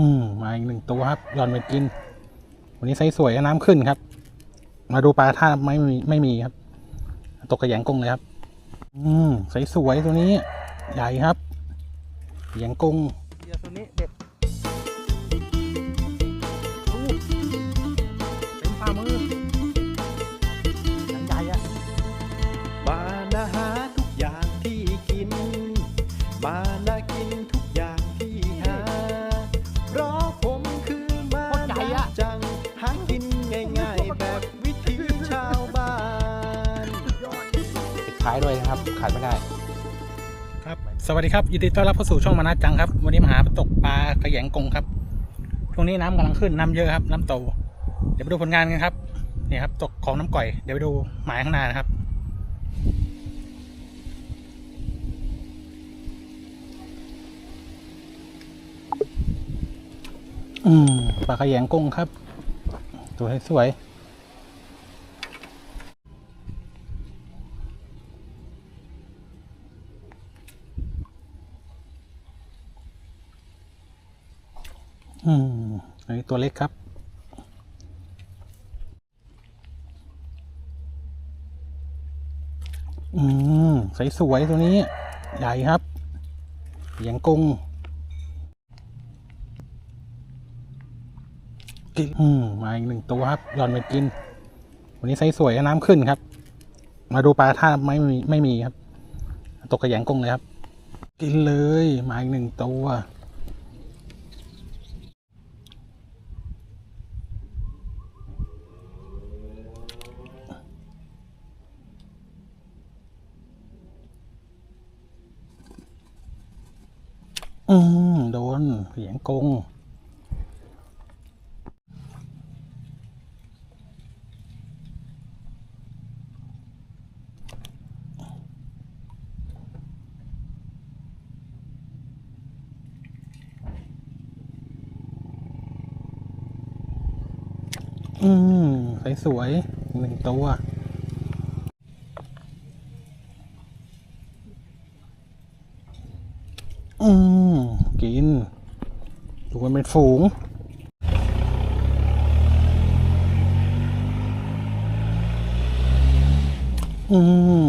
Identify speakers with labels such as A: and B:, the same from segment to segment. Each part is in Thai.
A: อืมมาอีกหนึ่งตัวครับย้อนไปกิน วันนี้ไซส์สวยน้ำขึ้นครับ มาดูปลาท่าไม่มีไม่มีครับ ตกกระแยงกงเลยครับ อืมไซส์สวยตัวนี้ ใหญ่ครับแยงกง
B: เดี๋ยวตัวนี้เด็ด
C: ท้าย
A: ด้วยนะครับขาดไม่ได้ครับ สวัสดีครับยินดีต้อนรับเข้าสู่ช่องมานาจังครับ วันนี้มาหาตกปลากระแยงกงครับช่วงนี้น้ำกำลังขึ้นน้ำเยอะครับ น้ำโต เดี๋ยวไปดูผลงานกันครับนี่ครับ ตกของน้ำก่อยเดี๋ยวไปดูหมายข้างหน้านะครับอืมปลากระแยงกงครับ ตัวสวยๆ อืมอันนี้ตัวเล็กครับ อืมใสสวยตัวนี้ ใหญ่ครับเหยียงกงกินอืมมาอีกหนึ่งตัวครับย้อนไปกิน วันนี้ไซส์สวยน้ำขึ้นครับ มาดูปลาท่าไม่มีไม่มีครับ ตกกระแยงกงเลยครับ กินเลยมาอีกหนึ่งตัว อืมโดนเสียงกงอืมสวยๆหนึ่งตัว อืมกิน ดูมันเป็น ฝูง อืม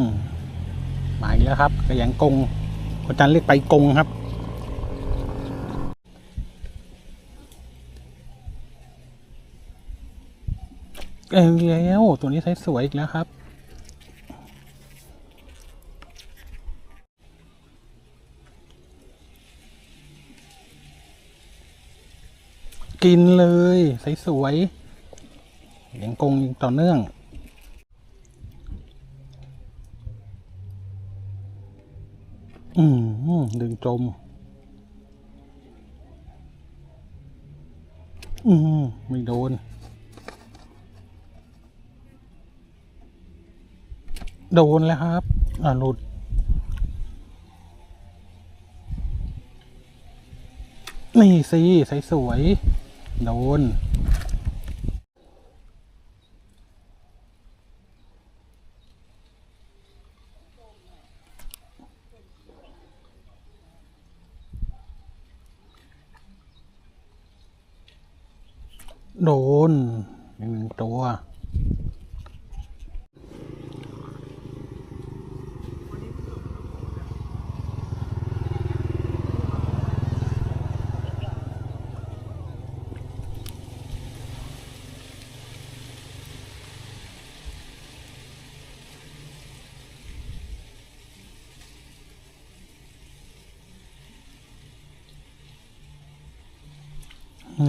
A: มาอีกแล้วครับกระแยงกงอาจารย์เรียกไปกงครับ เอ้ยแล้วตัวนี้ไซส์สวยอีกแล้วครับ กินเลยใสสวยๆเลี้ยงกงต่อเนื่อง อืมดึงจม อืมไม่โดน โดนแล้วครับ อ่าหลุดนี่สิใสสวยๆ โดน โดนหนึ่งตัว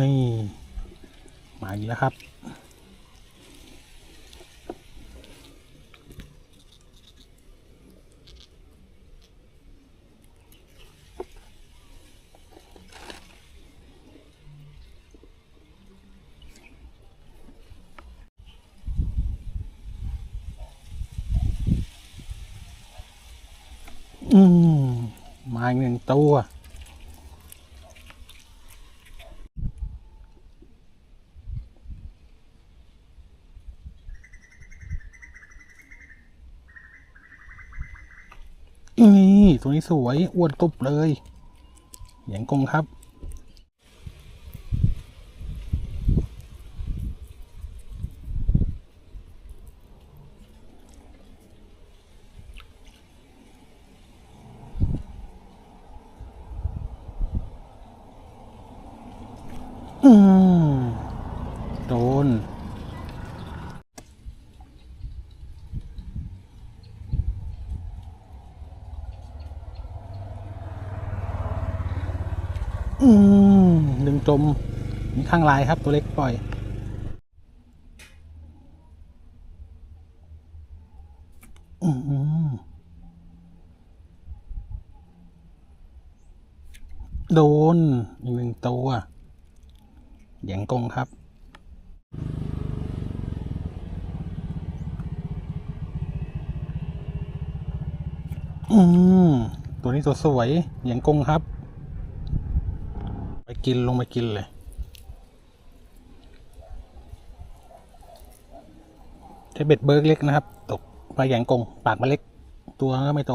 A: นี่ มาอีกแล้วครับ อืมมาอีกหนึ่งตัว ตัวนี้สวยอ้วนตุบเลยเหยียงกงครับ อืม จมข้างลายครับตัวเล็กปล่อย อืมโดนอีกหนึ่งตัวแหยงกงครับ อืม ตัวนี้ตัวสวยแหยงกงครับ กินลงไปกินเลยใช้เบ็ดเบิร์กเล็กนะครับ ตกปลาแหยงกง ปากมันเล็ก ตัวก็ไม่โต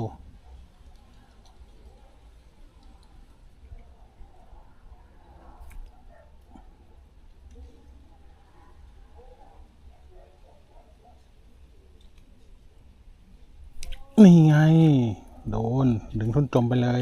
A: นี่ไง โดน ดึงทุนจมไปเลย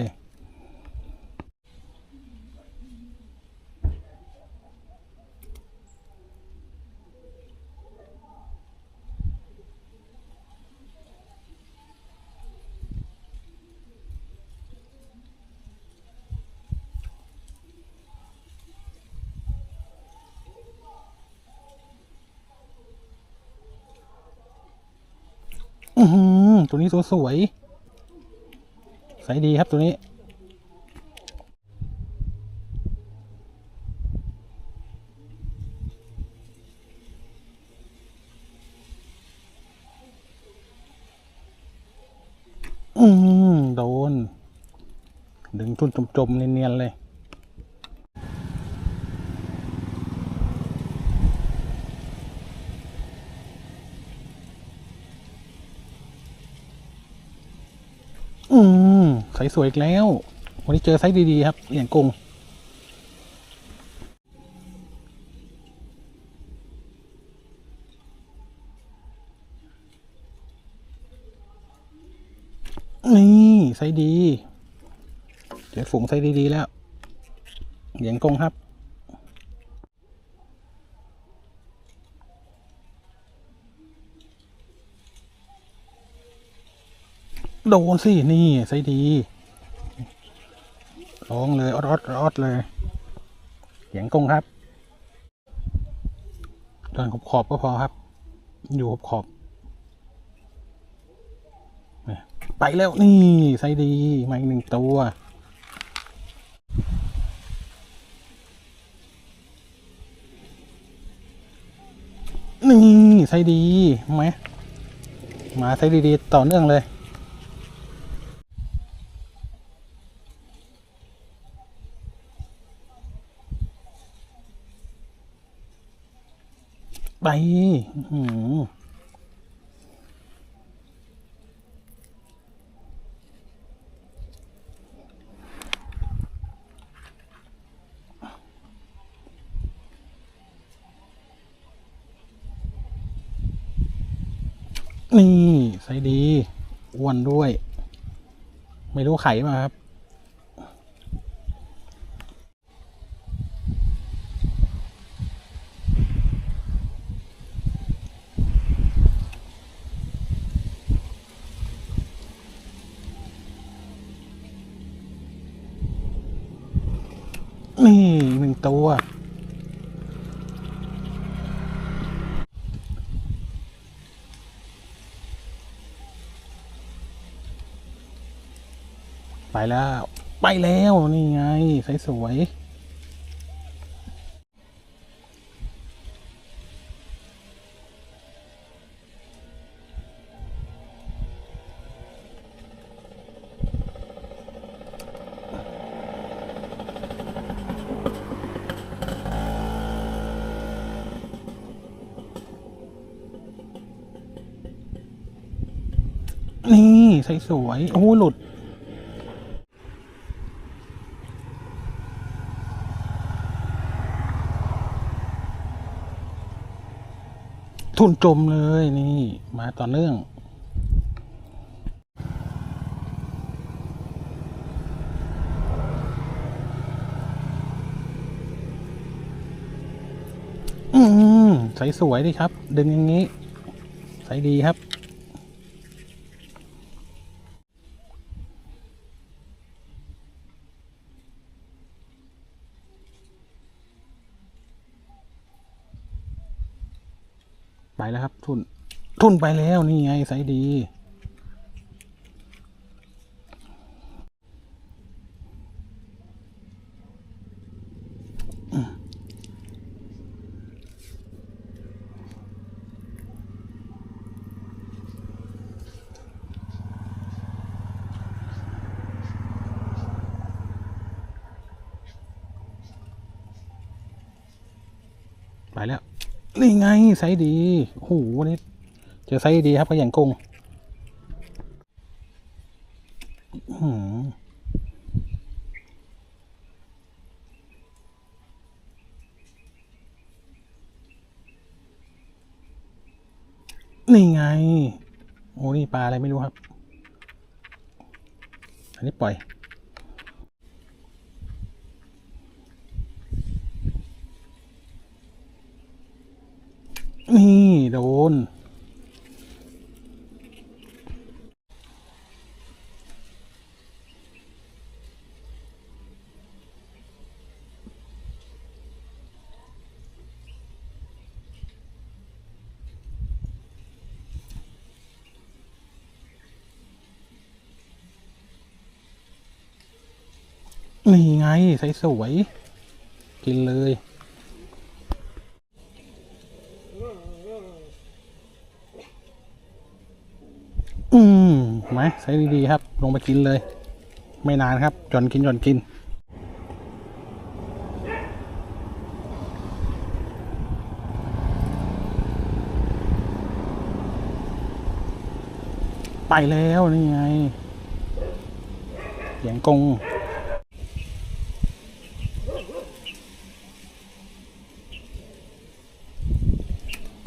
A: อือหื อตัวนี้สวยๆใสดีครับตัวนี้ อืมโดน ดึงทุ่นจมๆเนียนๆเลย อืมไซ สวยอีกแล้ว วันนี้เจอไซส์ดีๆครับเหรียญกงนี่ไซส์ดีเจอฝูงไซส์ดีๆแล้วเหรียญกงครับโดนสิ นี่ไซส์ดี ร้องเลยออดออดออดเลยเสียงกงครับเดินขอบขอบก็พอครับ อยู่ขอบขอบไปแล้วนี่ไซส์ดีมาอีกหนึ่งตัวนี่ไซส์ดีไหมมาไซส์ดีๆต่อเนื่องเลย ไปหือนี่ใส่ดีอ้วนด้วย ไม่รู้ไข่มาครับ นี่หนึ่งตัว ไป แล้ว ไปแล้วนี่ไงสวยสวยนี่ใสสวยโอ้โหหลุด ทุนจมเลยนี่มาต่อเนื่อง อืมใสสวยดีครับ ดึงอย่างนี้ ใสดีครับ แล้วครับ ทุนทุนไปแล้วนี่ไงไซดี ไปแล้ว นี่ไงไซส์ดีโอ้โหวันนี้เจอไซส์ดีครับก็อย่งกงนี่ไง โอ้นี่ปลาอะไรไม่รู้ครับ อันนี้ปล่อย นี่ โดน นี่ไงใสสวย กินเลย อืม ไหมใช้ดีๆครับ ลงไปกินเลย ไม่นานครับจนกินจนกิน ไปแล้วนี่ไงเสียงกง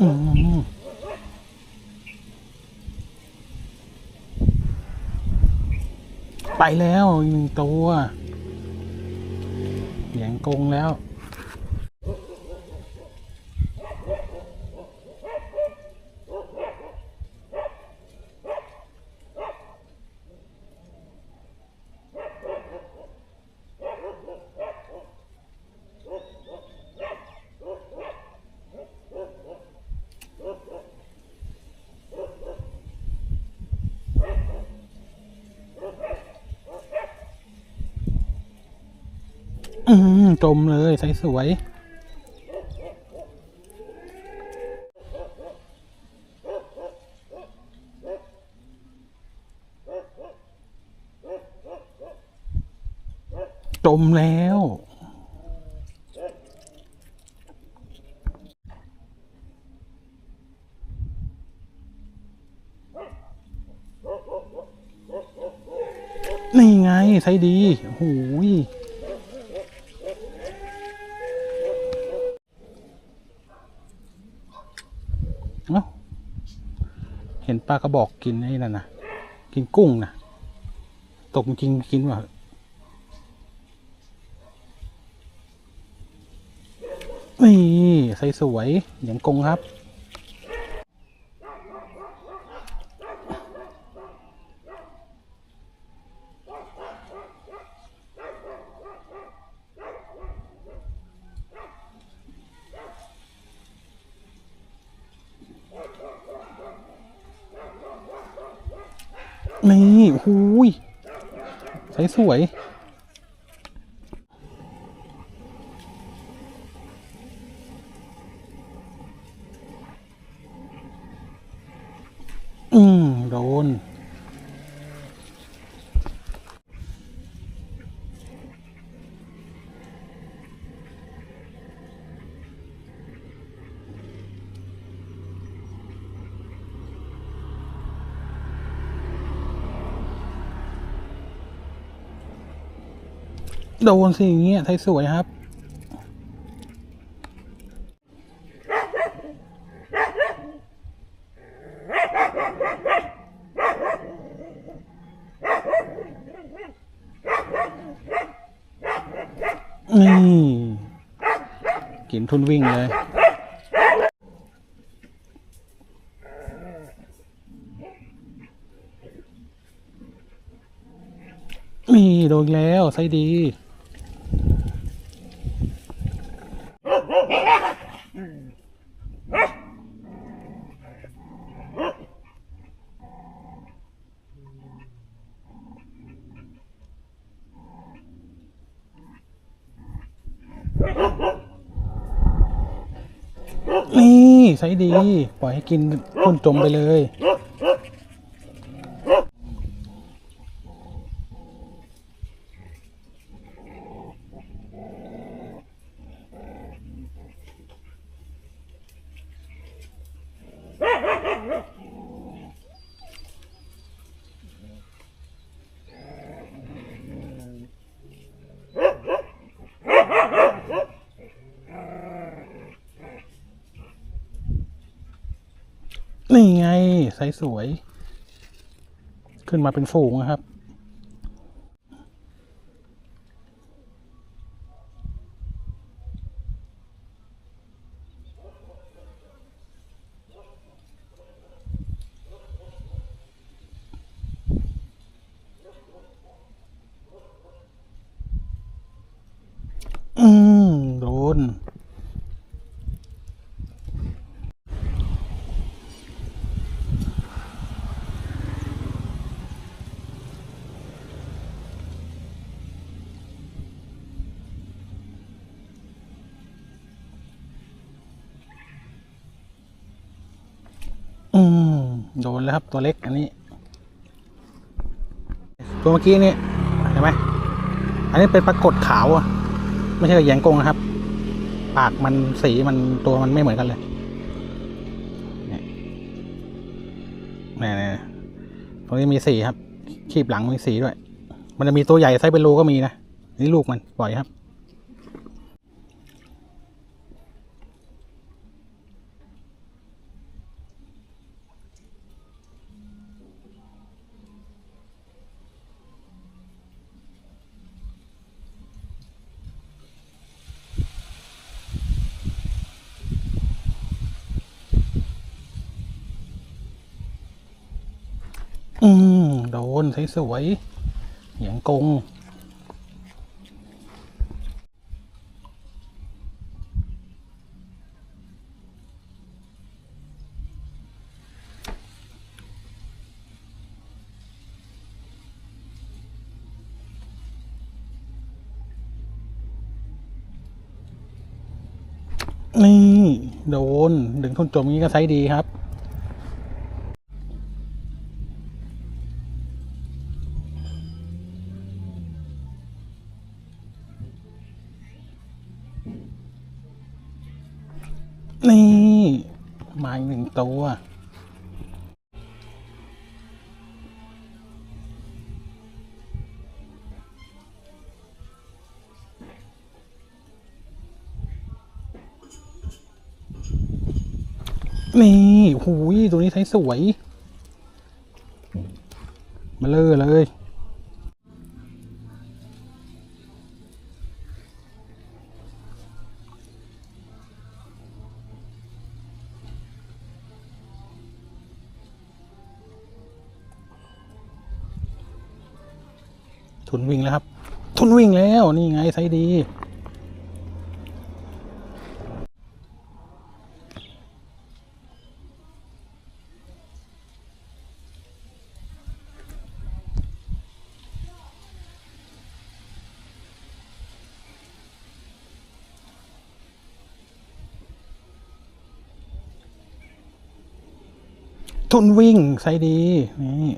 A: อืม ไปแล้วอีกหนึ่งตัวเหยียงกงแล้ว อืมจมเลยใสสวย จมแล้วนี่ไงใช้ดีโอ้ย เห็นปลากระบอกกินไอ้นั่นนะกินกุ้งนะตกจริงกินว่ะนี่ใสสวยอย่างกงครับ นี่หูยใสสวย อืม โดน โดนสิอย่างเงี้ยไทยสวยครับ นี่ กินทุนวิ่งเลยมีโดนแล้วใส่ดี นี่ไซส์ดี ปล่อยให้กินพ่นจมไปเลย นี่ไงไซ ส์สวย ขึ้นมาเป็นฝูงนะครับ อืม โดน อืม โดนแล้วครับตัวเล็กอันนี้ ตัวเมื่อกี้นี่เห็นไหมอันนี้เป็นปรากฏขาวอะไม่ใช่แยงกงนะครับ ปากมันสีมันตัวมันไม่เหมือนกันเลยนี่นี่นี่ตรงนี้มีสีครับ ขีบหลังมีสีด้วย มันจะมีตัวใหญ่ไซส์เป็นโลก็มีนะนี่ลูกมันปล่อยครับ นสวยๆเหยียงกง นี่ โดน ดึงทุนจมนี้ก็ไซส์ดีครับ ตัว นี่หูยตัวนี้ใช้สวย มาเลยเลย ทุนวิ่งแล้วครับ ทุนวิ่งแล้วนี่ไงไซดี ทุนวิ่งไซดีนี่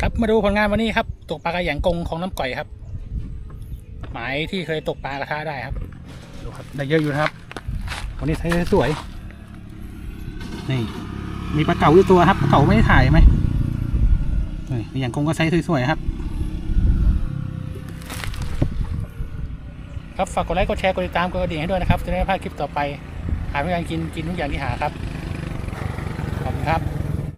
A: ครับ มาดูผลงานวันนี้ครับ ตกปลากระแหยงกงของน้ำก่อยครับ หมายที่เคยตกปลาราคาได้ครับดูครับได้เยอะอยู่นะครับ วันนี้ไซส์สวยนี่มีปลาเก๋าอยู่ตัวครับปลาเก๋าไม่ได้ถ่ายไหมนี่กระแหยงกงก็ไซส์สวยๆครับ ครับฝากกดไลค์กดแชร์กดติดตามกดกระดิ่งให้ด้วยนะครับจะได้ไม่พลาดคลิปต่อไปหาไม่การกินกินทุกอย่างที่หาครับขอบคุณครับ